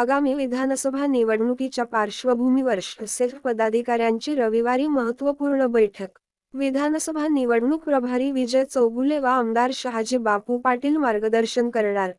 आगामी विधानसभा निवडणुकीच्या पार्श्वभूमीवर शिवसेना पदाधिकाऱ्यांची रविवारी महत्त्वपूर्ण बैठक. विधानसभा निवडणूक प्रभारी विजय चौगुले व आमदार शहाजी बापू पाटील मार्गदर्शन करणार.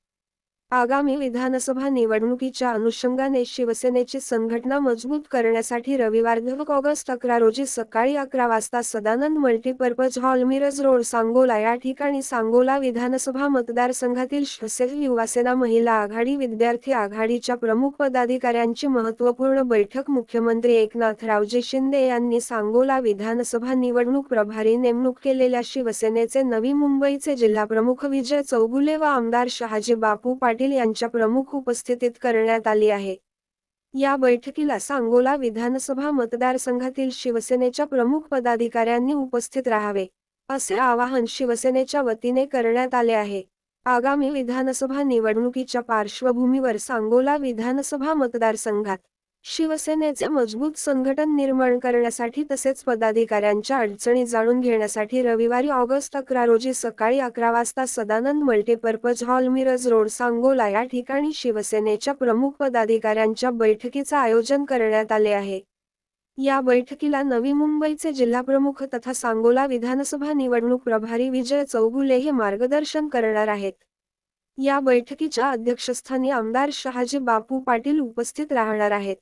आगामी विधानसभा निवडणुकीच्या अनुषंगाने शिवसेनेची संघटना मजबूत करण्यासाठी रविवार दह ऑगस्ट अकरा रोजी सकाळी अकरा वाजता Sadanand multipurpose hall Miraj road Sangola या ठिकाणी सांगोला विधानसभा मतदारसंघातील शिवसेना युवासेना महिला आघाडी विद्यार्थी आघाडीच्या प्रमुख पदाधिकाऱ्यांची महत्त्वपूर्ण बैठक मुख्यमंत्री एकनाथ रावजे शिंदे यांनी सांगोला विधानसभा निवडणूक प्रभारी नेमणूक केलेल्या शिवसेनेचे नवी मुंबईचे जिल्हाप्रमुख विजय चौगुले व आमदार शहाजी बापू पाटील यांच्या प्रमुख उपस्थितीत करण्यात आली आहे. या बैठकीला सांगोला विधानसभा मतदारसंघातील शिवसेनेच्या प्रमुख पदाधिकाऱ्यांनी उपस्थित राहावे असे आवाहन शिवसेनेच्या वतीने करण्यात आले आहे. आगामी विधानसभा निवडणुकीच्या पार्श्वभूमीवर सांगोला विधानसभा मतदारसंघात शिवसेनेचे मजबूत संघटन निर्माण करण्यासाठी तसेच पदाधिकाऱ्यांच्या अडचणी जाणून घेण्यासाठी रविवारी ऑगस्ट अकरा रोजी सकाळी अकरा वाजता Sadanand multipurpose hall Miraj road Sangola या ठिकाणी शिवसेनेच्या प्रमुख पदाधिकाऱ्यांच्या बैठकीचं आयोजन करण्यात आले आहे. या बैठकीला नवी मुंबईचे जिल्हाप्रमुख तथा सांगोला विधानसभा निवडणूक प्रभारी विजय चौगुले हे मार्गदर्शन करणार आहेत. या बैठकीच्या अध्यक्षस्थानी आमदार शहाजी बापू पाटील उपस्थित राहणार आहेत.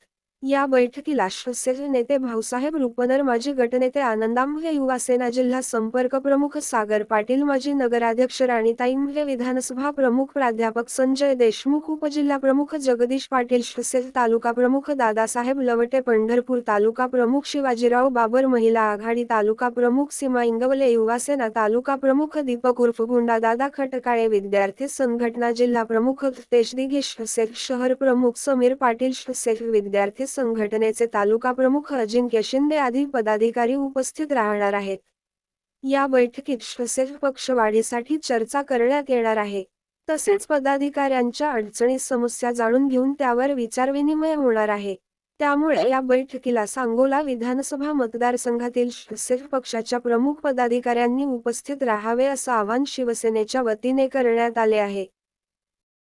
या बैठकीला शिवसेना नेते भाऊसाहेब रुपनर माजी गटनेते आनंदांभे युवासेना जिल्हा संपर्क प्रमुख सागर पाटील माजी नगराध्यक्ष राणीताई विधानसभा प्रमुख प्राध्यापक संजय देशमुख उपजिल्हा प्रमुख जगदीश पाटील शिवसेना तालुका प्रमुख दादासाहेब लवटे पंढरपूर तालुका प्रमुख शिवाजीराव बाबर महिला आघाडी तालुका प्रमुख सीमा इंगवले युवासेना तालुका प्रमुख दीपक उर्फ गुंडा दादा खटकाळे विद्यार्थी संघटना जिल्हा प्रमुख देशदिघे दिघे शिवसेना शहर प्रमुख समीर पाटील शिवसेना विद्यार्थी संघटनेचे तालुका प्रमुख अजिंक्य शिंदे आदी पदाधिकारी उपस्थित राहणार आहेत. या बैठकीत शिवसेना पक्षवाढीसाठी चर्चा करण्यात येणार आहे. तसेच पदाधिकाऱ्यांच्या अडचणी समस्या जाणून घेऊन त्यावर विचारविनिमय होणार आहे. त्यामुळे या बैठकीला सांगोला विधानसभा मतदारसंघातील शिवसेना पक्षाच्या प्रमुख पदाधिकाऱ्यांनी उपस्थित राहावे असं आवाहन शिवसेनेच्या वतीने करण्यात आले आहे.